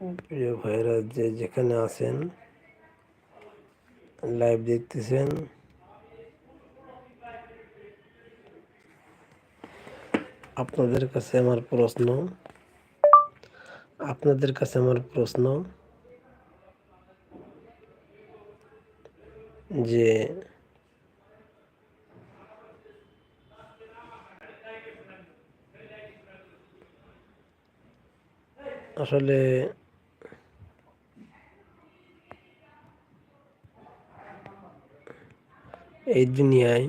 প্রিয় ভাইরা যে যেখানে আছেন লাইভ দেখতেছেন। আপনাদের কাছে আমার প্রশ্ন, আপনাদের কাছে আমার প্রশ্ন যে, আসলে এই দুনিয়ায়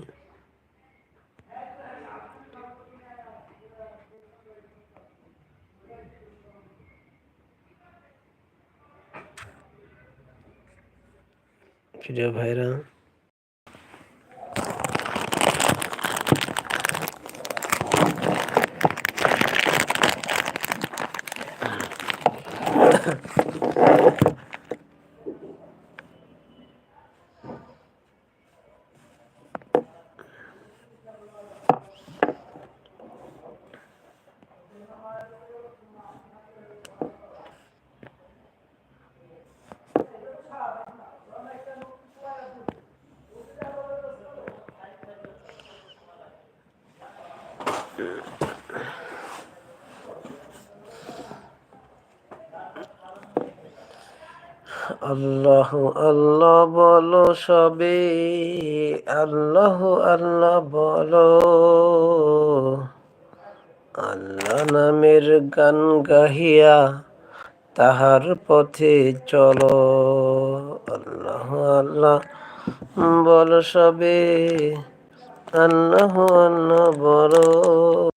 প্রিয় ভাইরা আল্লাহ আল্লাহ বলো সবে আল্লাহ আল্লাহ বলো আল্লাহ নামের গান গাহিয়া তাহার পথে চলো আল্লাহ আল্লাহ বলো সবে আল্লাহ আল্লাহ বলো